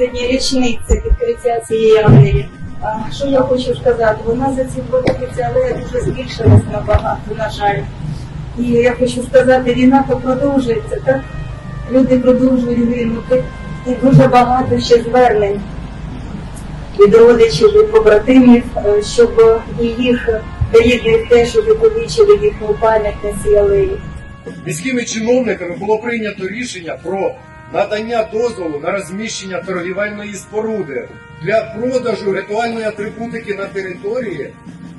Сьогодні річниця відкриття цієї алеї. А що я хочу сказати? Вона за ці два роки ця алея дуже збільшилась набагато, на жаль. І я хочу сказати, війна продовжується, так? Люди продовжують гинути. І дуже багато ще звернень від родичів, від побратимів, е, щоб їх рідних теж увіковічили їхню пам'ять на цій алеї. Міськими чиновниками було прийнято рішення про надання дозволу на розміщення торгівельної споруди для продажу ритуальної атрибутики на території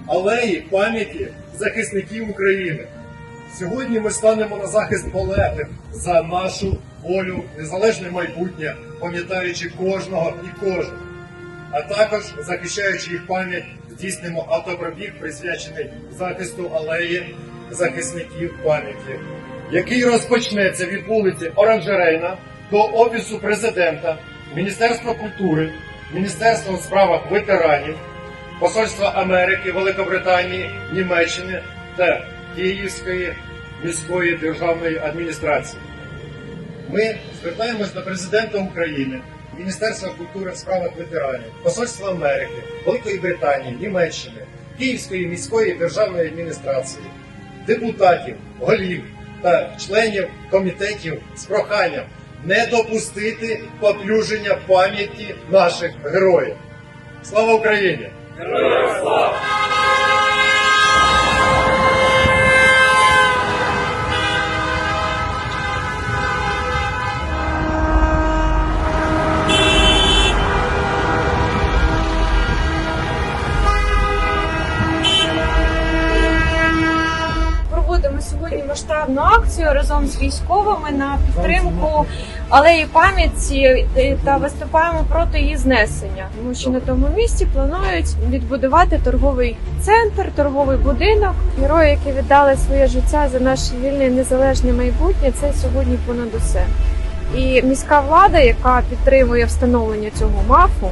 алеї пам'яті захисників України. Сьогодні ми станемо на захист полеглих за нашу волю, незалежне майбутнє, пам'ятаючи кожного і кожну, а також захищаючи їх пам'ять, здійснимо автопробіг, присвячений захисту алеї захисників пам'яті, який розпочнеться від вулиці Оранжерейна до Офісу президента, Міністерства культури, Міністерства у справах ветеранів, Посольства Америки, Великобританії, Німеччини та Київської міської державної адміністрації. Ми звертаємось до президента України, Міністерства культури в справах ветеранів, Посольства Америки, Великої Британії, Німеччини, Київської міської державної адміністрації, депутатів, голів та членів комітетів з проханням не допустити поплюження пам'яті наших героїв. Слава Україні! проводимо сьогодні масштабну акцію разом з військовими на підтримку алеї пам'яті е, та виступаємо проти її знесення, тому що на тому місці планують відбудувати торговий центр, торговий будинок. Герої, які віддали своє життя за наше вільне незалежне майбутнє, це сьогодні понад усе. І міська влада, яка підтримує встановлення цього мафу.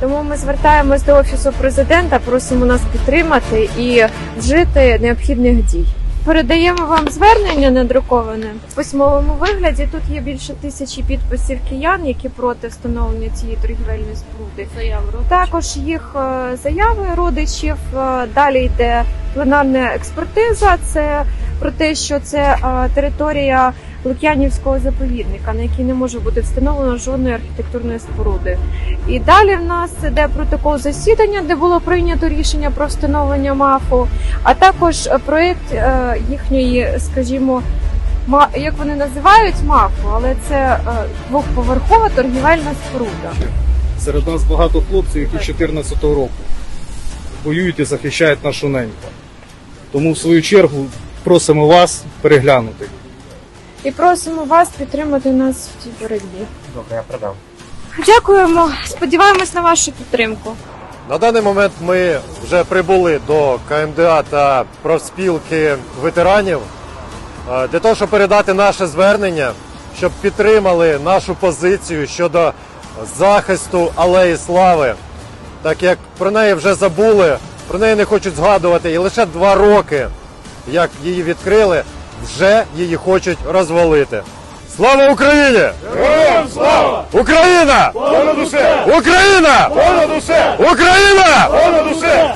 Тому ми звертаємось до офісу президента, просимо нас підтримати і вжити необхідних дій. Передаємо вам звернення надруковане в письмовому вигляді. Тут є більше тисячі підписів киян, які проти встановлення цієї торгівельної споруди. Також їх е, заяви родичів. Е, Далі йде пленарна експертиза. Це про те, що це е, територія Лук'янівського заповідника, на якій не може бути встановлено жодної архітектурної споруди. І далі в нас іде протокол засідання, де було прийнято рішення про встановлення МАФу, а також проєкт е, їхньої, скажімо, як вони називають МАФу, але це е, двохповерхова торгівельна споруда. Серед нас багато хлопців, які 14-го року воюють і захищають нашу неньку. Тому, в свою чергу, просимо вас переглянути. І просимо вас підтримати нас в цій боротьбі. Добре, я продав. Дякуємо, сподіваємось на вашу підтримку. На даний момент ми вже прибули до КМДА та профспілки ветеранів е, для того, щоб передати наше звернення, щоб підтримали нашу позицію щодо захисту алеї слави, так як про неї вже забули, про неї не хочуть згадувати, і лише два роки, як її відкрили, вже її хочуть розвалити. Слава Україні! Героям слава! Україна! Понад усе! Україна! Понад усе! Україна! Понад усе!